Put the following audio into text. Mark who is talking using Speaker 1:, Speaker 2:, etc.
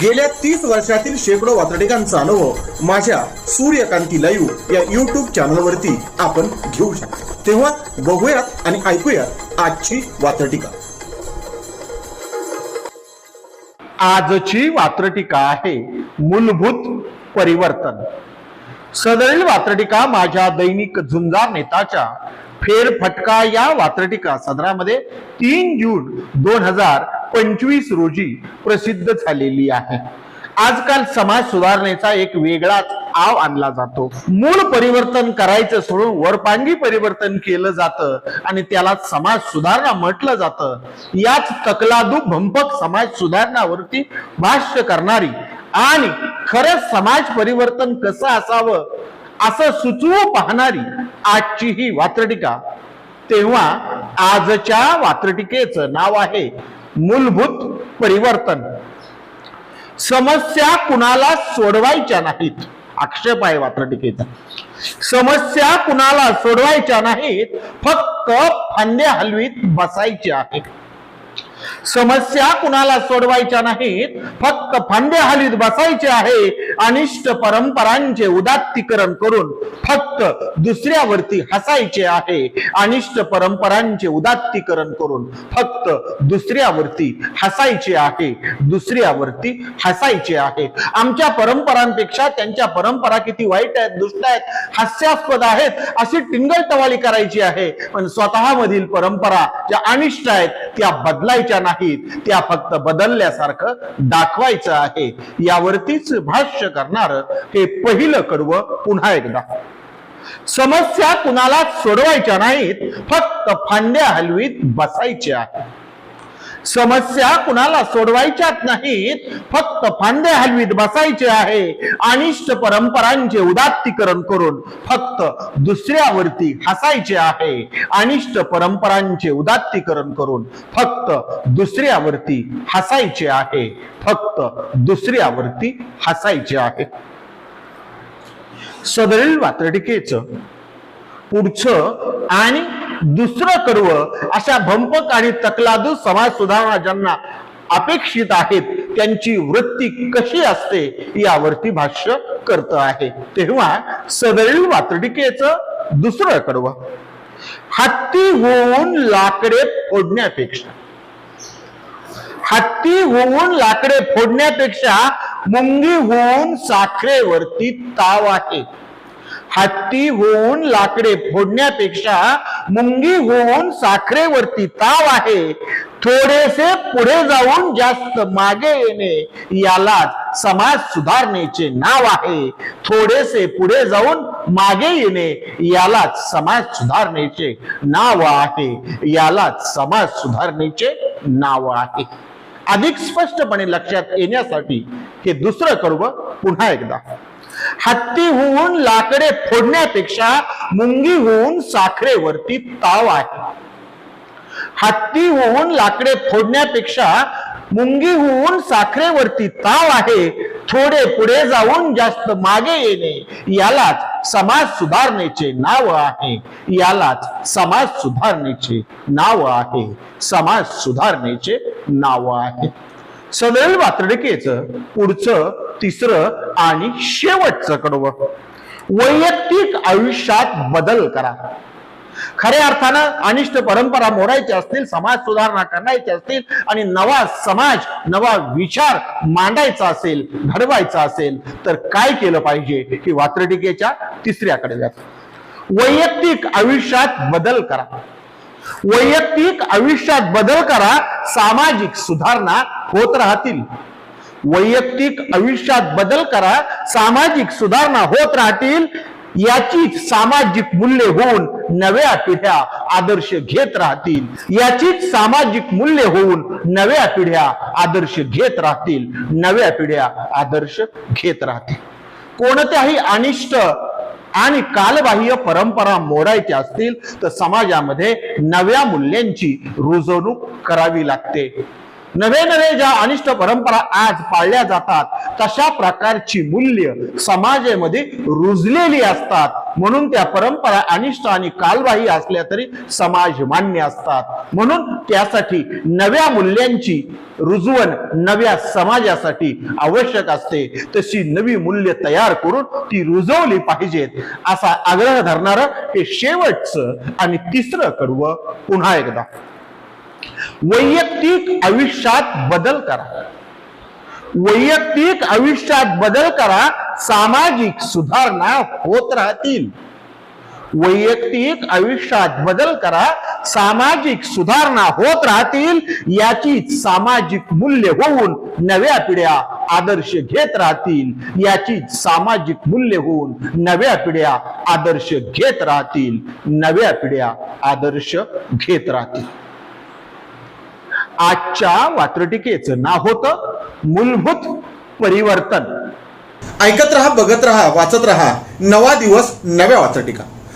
Speaker 1: गेल्या तीस वर्षातील शेकडो वातडिकांचा अनुभव माझ्या सूर्यकांती लाईव्ह या युट्यूब चॅनलवरती आपण घेऊ शकतो. तेव्हा बघूयात आणि ऐकूयात आजची वात्रटिका.
Speaker 2: आजची वात्रटिका आहे मूलभूत परिवर्तन. सदरील वात्रटिका माझ्या दैनिक झुंजार नेताच्या फेरफटका या वात्रटिका सदरामध्ये तीन जून दोन हजार पंचवीस रोजी प्रसिद्ध झालेली आहे. आजकाल समाज सुधारणेचा एक वेगळाच आव आणला जातो. मूळ परिवर्तन करायचं सोडून वरपांगी परिवर्तन केलं जातं आणि त्याला समाज सुधारणा म्हटलं जातं. याच तकलादू भंपक समाज सुधारणावरती भाष्य करणारी आणि खरंच समाज परिवर्तन कसं असावं असं सुचवू पाहणारी आजची ही वात्रटिका. तेव्हा आजच्या वात्रटिकेचं नाव आहे मूलभूत परिवर्तन. समस्या कुणाला सोडवायच्या नाहीत. आक्षेप आहे वात्रटिकेचा समस्या कुणाला सोडवायच्या नाहीत फक्त फांद्या हलवीत बसायचे आहेत समस्या कुणाला सोडवायच्या नाहीत फक्त फांदे हालीत बसायचे आहे अनिष्ट परंपरांचे उदात्तीकरण करून फक्त दुसऱ्यावरती हसायचे आहे अनिष्ट परंपरांचे उदात्तीकरण करून फक्त दुसऱ्यावरती हसायचे आहे दुसऱ्यावरती हसायचे आहे. आमच्या परंपरांपेक्षा त्यांच्या परंपरा किती वाईट आहेत दुष्ट आहेत हास्यास्पद आहेत अशी टिंगल टवाली करायची आहे. पण स्वतःमधील परंपरा ज्या अनिष्ट आहेत त्या बदलायच्या नाहीत त्या फक्त बदलल्यासारखं दाखवायचं आहे. यावरतीच भाष्य करणार हे पहिलं कडव पुन्हा एकदा. समस्या कुणाला सोडवायच्या नाहीत फक्त फांद्या हलवीत बसायच्या. समस्या कुणाला सोडवायच्याच नाहीत. फक्त फांदे हलवीत बसायचे आहे. अनिष्ट परंपरांचे उदात्तीकरण करून फक्त दुसऱ्यावरती हसायचे आहे. अनिष्ट परंपरांचे उदात्तीकरण करून फक्त दुसऱ्यावरती हसायचे आहे. फक्त दुसऱ्यावरती हसायचे आहे. सदरील वात्रटिकेचं पुढचं आणि दुसरं कडवं अशा भंपक आणि तकलादू समाज सुधारणा ज्यांना अपेक्षित आहेत त्यांची वृत्ती कशी असते यावरती भाष्य करत आहे. तेव्हा सदैव वातडिकेचं दुसरं कडवं हत्ती होऊन लाकडे फोडण्यापेक्षा. हत्ती होऊन लाकडे फोडण्यापेक्षा मुंगी होऊन साखरेवरती ताव आहे. हत्ती होऊन लाकडे फोडण्यापेक्षा मुंगी होऊन साखरेवरती ताव आहे. थोडेसे पुढे जाऊन जास्त मागे येणे यालाच समाज सुधारणेचे नाव आहे. थोडेसे पुढे जाऊन मागे येणे यालाच समाज सुधारणेचे नाव आहे. यालाच समाज सुधारणेचे नाव आहे. अधिक स्पष्टपणे लक्षात येण्यासाठी हे दुसरं कडवं पुन्हा एकदा. हत्ती होऊन लाकडे फोडण्यापेक्षा मुंगी होऊन साखरेवरती ताव आहे. हत्ती होऊन लाकडे फोडण्यापेक्षा मुंगी होऊन साखरेवरती ताव आहे थोडे पुढे जाऊन जास्त मागे येणे यालाच समाज सुधारणेचे नाव आहे. यालाच समाज सुधारणेचे नाव आहे. समाज सुधारणेचे नाव आहे. सदैव वात्रडिकेचं पुढचं तिसरं आणि शेवटचं कडवं. वैयक्तिक आयुष्यात बदल करा. खऱ्या अर्थानं अनिष्ट परंपरा मोडायच्या असतील समाज सुधारणा करण्याची असतील आणि नवा समाज नवा विचार मांडायचा असेल घडवायचा असेल तर काय केलं पाहिजे की वात्रटिकेच्या तिसऱ्याकडे जात वैयक्तिक आयुष्यात बदल करा. वैयक्तिक आयुष्यात बदल करा सामाजिक सुधारणा होत राहतील. वैयक्तिक आयुष्यात बदल करा सामाजिक सुधारणा होत राहतील याचीच सामाजिक मूल्य होऊन नव्या पिढ्या आदर्श घेत राहतील. याचीच सामाजिक मूल्य होऊन नव्या पिढ्या आदर्श घेत राहतील नव्या पिढ्या आदर्श घेत राहतील. कोणत्याही अनिष्ट आणि कालबाह्य परंपरा मोडायच्या असतील तर समाजामध्ये नव्या मूल्यांची रुजवणूक करावी लागते. नवे नवे ज्या अनिष्ट परंपरा आज पाळल्या जातात तशा प्रकारची मूल्य समाजामध्ये रुजलेली असतात. म्हणून त्या परंपरा अनिष्ट आणि कालबाही असल्या तरी समाज मान्य असतात. म्हणून त्यासाठी नव्या मूल्यांची रुजवण नव्या समाजासाठी आवश्यक असते. तशी नवी मूल्य तयार करून ती रुजवली पाहिजेत. असा आग्रह धरणारं हे शेवटचं आणि तिसरं कडवं पुन्हा एकदा. वैयक्तिक आयुष्यात बदल करा. वैयक्तिक आयुष्यात बदल करा सामाजिक सुधारणा होत राहतील. वैयक्तिक आयुष्यात बदल करा सामाजिक सुधारणा होत राहतील याची सामाजिक मूल्य होऊन नव्या पिढ्या आदर्श घेत राहतील. याची सामाजिक मूल्य होऊन नव्या पिढ्या आदर्श घेत राहतील. नव्या पिढ्या आदर्श घेत राहतील. आजच्या वात्रटिकेचं नाव होतं मूलभूत परिवर्तन.
Speaker 1: ऐकत रहा बघत रहा वाचत रहा. नवा दिवस नव्या वात्रटिका.